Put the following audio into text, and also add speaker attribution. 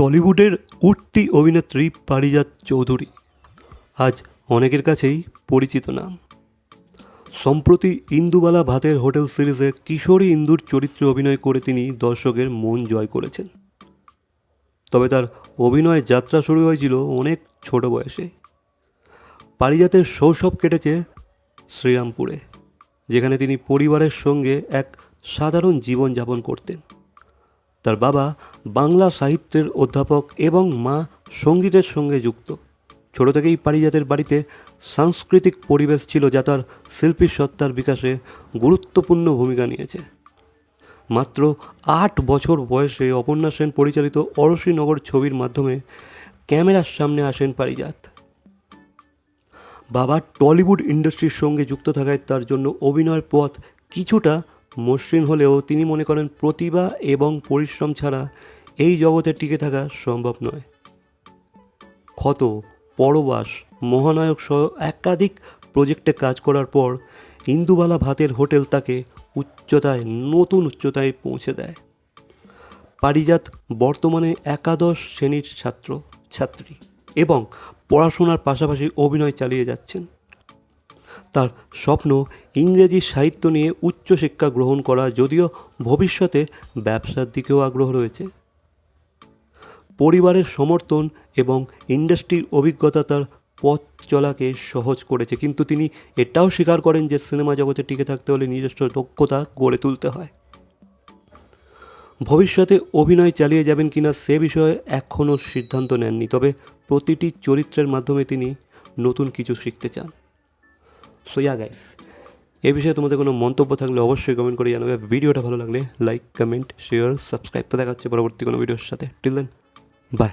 Speaker 1: টলিউডের উঠতি অভিনেত্রী পারিজাত চৌধুরী। আজ অনেকের কাছেই পরিচিত নাম। সম্প্রতি ইন্দুবালা ভাতের হোটেল সিরিজে কিশোরী ইন্দুর চরিত্রে অভিনয় করে তিনি দর্শকের মন জয় করেছেন। তবে তার অভিনয় যাত্রা শুরু হয়েছিল অনেক ছোট বয়সে। পারিজাতের শৈশব কেটেছে শ্রীরামপুরে, যেখানে তিনি পরিবারের সঙ্গে এক সাধারণ জীবনযাপন করতেন। তার বাবা বাংলা সাহিত্যের অধ্যাপক এবং মা সঙ্গীতের সঙ্গে যুক্ত। ছোট থেকেই পারিজাতের বাড়িতে সাংস্কৃতিক পরিবেশ ছিল যা তার শিল্পী সত্তার বিকাশে গুরুত্বপূর্ণ ভূমিকা নিয়েছে। মাত্র আট বছর বয়সে অপর্ণা সেন পরিচালিত অরসীনগর ছবির মাধ্যমে ক্যামেরার সামনে আসেন পারিজাত। বাবা টলিউড ইন্ডাস্ট্রির সঙ্গে যুক্ত থাকায় তার জন্য অভিনয়ের পথ কিছুটা মসৃণ হলেও তিনি মনে করেন প্রতিভা এবং পরিশ্রম ছাড়া এই জগতে টিকে থাকা সম্ভব নয়। ক্ষত, পরবাস, মহানায়ক সহ একাধিক প্রজেক্টে কাজ করার পর ইন্দুবালা ভাতের হোটেল তাকে উচ্চতায়, নতুন উচ্চতায় পৌঁছে দেয়। পারিজাত বর্তমানে একাদশ শ্রেণির ছাত্র, ছাত্রী এবং পড়াশোনার পাশাপাশি অভিনয় চালিয়ে যাচ্ছেন। তার স্বপ্ন ইংরেজি সাহিত্য নিয়ে উচ্চশিক্ষা গ্রহণ করা যদিও ভবিষ্যতে ব্যবসার দিকেও আগ্রহ রয়েছে। পরিবারের সমর্থন এবং ইন্ডাস্ট্রির অভিজ্ঞতা তার পথ চলাকে সহজ করেছে, কিন্তু তিনি এটাও স্বীকার করেন যে সিনেমা জগতে টিকে থাকতে হলে নিজস্ব দক্ষতা গড়ে তুলতে হয়। ভবিষ্যতে অভিনয় চালিয়ে যাবেন কিনা সে বিষয়ে এখনও সিদ্ধান্ত নেননি, তবে প্রতিটি চরিত্রের মাধ্যমে তিনি নতুন কিছু শিখতে চান। সোয়া গাইস এ বিষয়ে তোমাদের কোনো মন্তব্য থাকলে অবশ্যই কমেন্ট করে জানাবে। ভিডিওটা ভালো লাগলে লাইক কমেন্ট শেয়ার সাবস্ক্রাইব তো দেখা হচ্ছে পরবর্তী কোনো ভিডিওর সাথে। Till then by